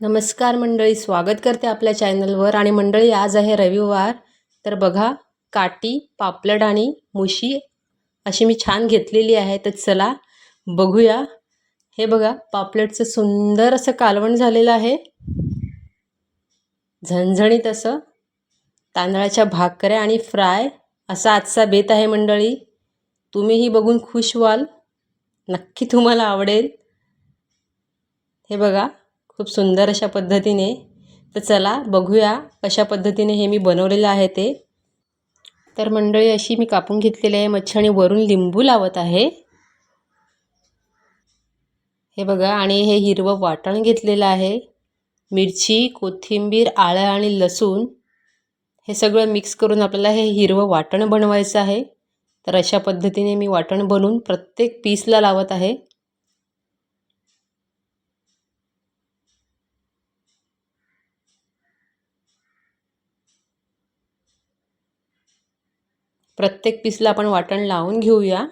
नमस्कार मंडळी स्वागत करते आपल्या चॅनलवर. आणि मंडळी आज आहे रविवार. तर बघा काटी पापलेट आणि मुशी अशी मी छान घेतलेली आहे तर चला बघूया. हे बघा पापलेटचं सुंदर असं कालवण झालेलं आहे. झणझणीत असं तांदळाच्या भाकऱ्या आणि फ्राय असा आजचा बेत आहे मंडळी. तुम्हीही बघून खुश व्हाल. नक्की तुम्हाला आवडेल. हे बघा खूप सुंदर अशा पद्धतीने. तर चला बघूया कशा पद्धतीने हे मी बनवलेलं आहे ते. तर मंडळी अशी मी कापून घेतलेली आहे मच्छी आणि वरून लिंबू लावत आहे. हे बघा आणि हे हिरवं वाटण घेतलेलं आहे. मिरची कोथिंबीर आळं आणि लसूण हे सगळं मिक्स करून आपल्याला हे हिरवं वाटण बनवायचं आहे. तर अशा पद्धतीने मी वाटण बनवून प्रत्येक पीसला लावत आहे. प्रत्येक पीसला आपण वाटण लावून घेऊया.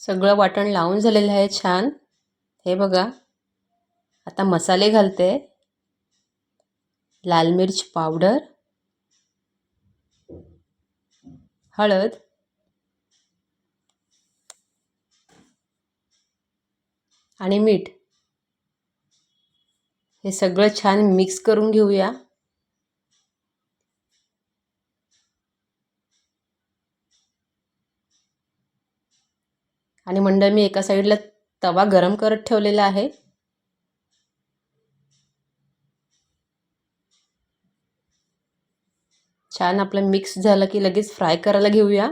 सगळं वाटण लावून झालेलं आहे छान. हे बघा. आता मसाले घालते. लाल मिर्च पावडर. हळद. आणि मीठ. हे सगळं छान मिक्स करून घेऊया. आणि मंडळ मी एका साईडला तवा गरम करत ठेवलेला आहे. छान आपलं मिक्स झालं की लगेच फ्राय करायला घेऊया.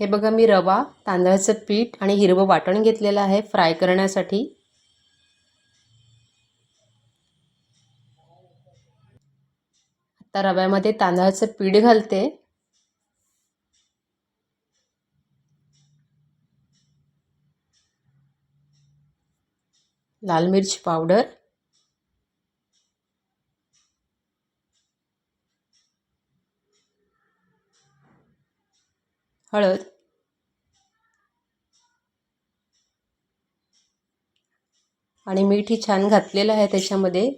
हे बघा मी रवा तांदळाचं पीठ आणि हिरवं वाटण घेतलेलं आहे फ्राय करण्यासाठी. आता रव्यामध्ये तांदळाचं पीठ घालते. लाल मिर्च पावडर. हळद. आणि मीठ ही छान घातलेलं आहे त्याच्यामध्ये.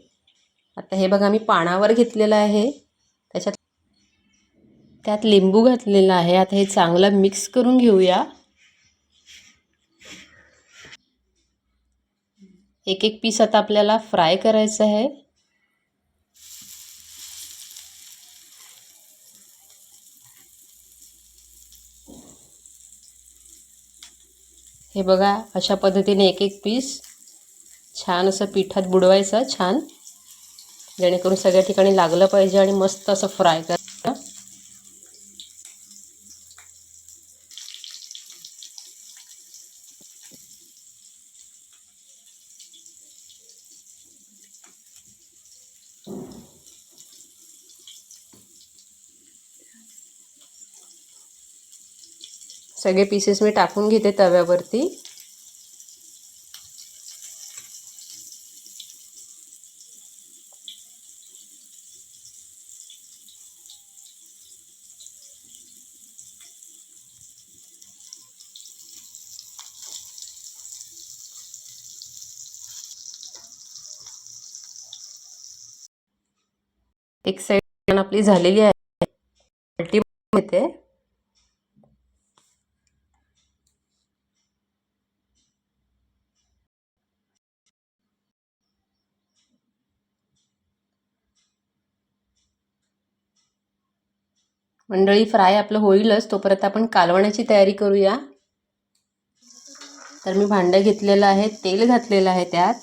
आता हे बघा मी पानावर घेतलेलं आहे. त्याच्यात त्यात लिंबू घातलेला आहे. आता हे चांगलं मिक्स करून घेऊया. एक एक पीस आता आपल्याला फ्राय करायचं आहे. हे बघा अशा पद्धतीने एक एक पीस छान असं पिठात बुडवायचं छान. जेणेकरून सगळ्या ठिकाणी लागलं पाहिजे आणि मस्त असं फ्राय कर सगळे पीसेस मी टाकून घेते तव्यावरती. एक साईड आपली झालेली आहे. पलटी येते मंडळी फ्राय आपलं होईलच तोपर्यंत आपण कालवण्याची तयारी करूया. तर मी भांडं घेतलेलं आहे तेल घातलेलं आहे त्यात.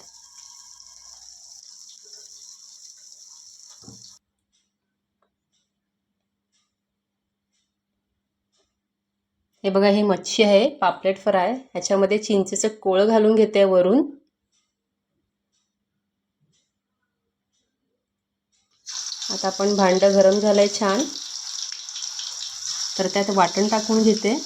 हे बघा ही मच्छी आहे पापलेट फ्राय. ह्याच्यामध्ये चिंचेचं कोळ घालून घेते वरून. आता आपण भांडं गरम झालं आहे छान. तर त्यात वाटण टाकून घेते.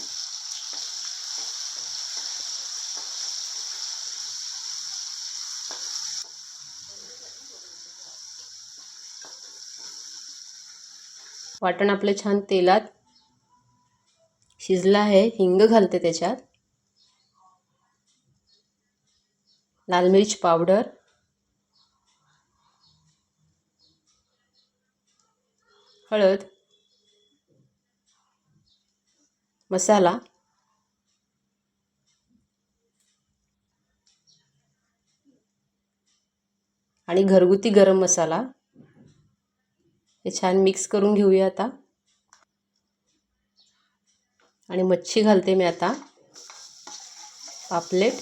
वाटण आपलं छान तेलात शिजलं आहे हिंग घालते त्याच्यात. लाल मिरच पावडर. हळद. मसाला. आणि घरगुती गरम मसाला. हे छान मिक्स करून घेऊया आता. आणि मच्छी घालते मी आता. पापलेट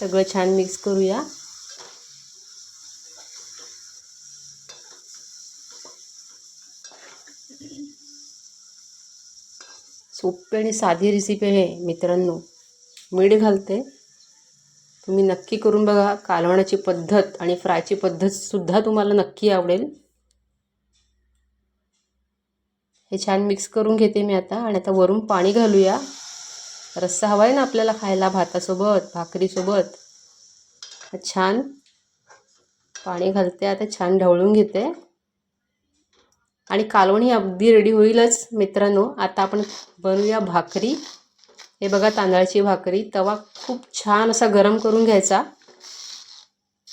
सगळं छान मिक्स करूया. सोपी आणि साधी रेसिपी आहे मित्रांनो. मीठ घालते. तुम्ही नक्की करून बघा कालवणाची पद्धत आणि फ्रायची पद्धतसुद्धा तुम्हाला नक्की आवडेल. हे छान मिक्स करून घेते मी आता आणि आता वरून पाणी घालूया. रस्सा हवा आहे ना आपल्याला खायला भातासोबत भाकरीसोबत. छान पाणी घालते आता छान ढवळून घेते. आणि कालवणी अगदी रेडी होईलच मित्रांनो. आता आपण बनवूया भाकरी. हे बघा तांदळाची भाकरी. तवा खूप छान असा गरम करून घ्यायचा.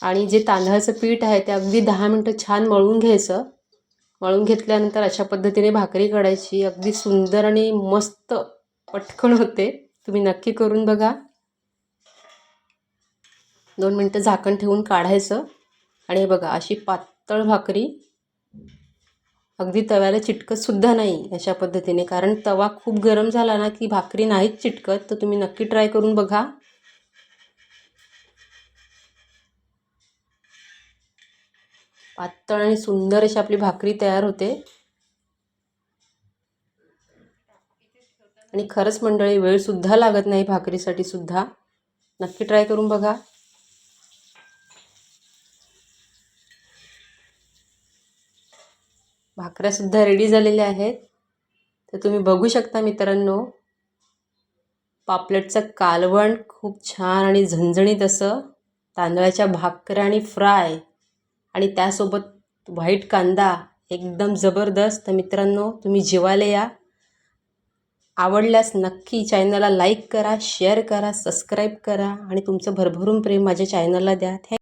आणि जे तांदळाचं पीठ आहे ते अगदी दहा मिनटं छान मळून घ्यायचं. मळून घेतल्यानंतर अशा पद्धतीने भाकरी काढायची. अगदी सुंदर आणि मस्त पटकन होते. तुम्ही नक्की करून बघा. दोन मिनटं झाकण ठेवून काढायचं. आणि हे बघा अशी पातळ भाकरी. अगदी तव्याला चिटकतसुद्धा नाही अशा पद्धतीने. कारण तवा खूप गरम झाला ना की भाकरी नाहीच चिटकत. तर तुम्ही नक्की ट्राय करून बघा. पातळ आणि सुंदर अशी आपली भाकरी तयार होते. आणि खरंच मंडळी वेळसुद्धा लागत नाही भाकरीसाठी सुद्धा. नक्की ट्राय करून बघा. भाकऱ्यासुद्धा रेडी झालेल्या आहेत. तर तुम्ही बघू शकता मित्रांनो पापलेटचं कालवण खूप छान आणि झणझणीत असं तांदळाच्या भाकऱ्या आणि फ्राय आणि त्यासोबत व्हाईट कांदा एकदम जबरदस्त. मित्रांनो तुम्ही जेवायला या. आवडल्यास नक्की चॅनलला लाईक करा शेअर करा सबस्क्राईब करा आणि तुमचं भरभरून प्रेम माझ्या चॅनलला द्या. थँक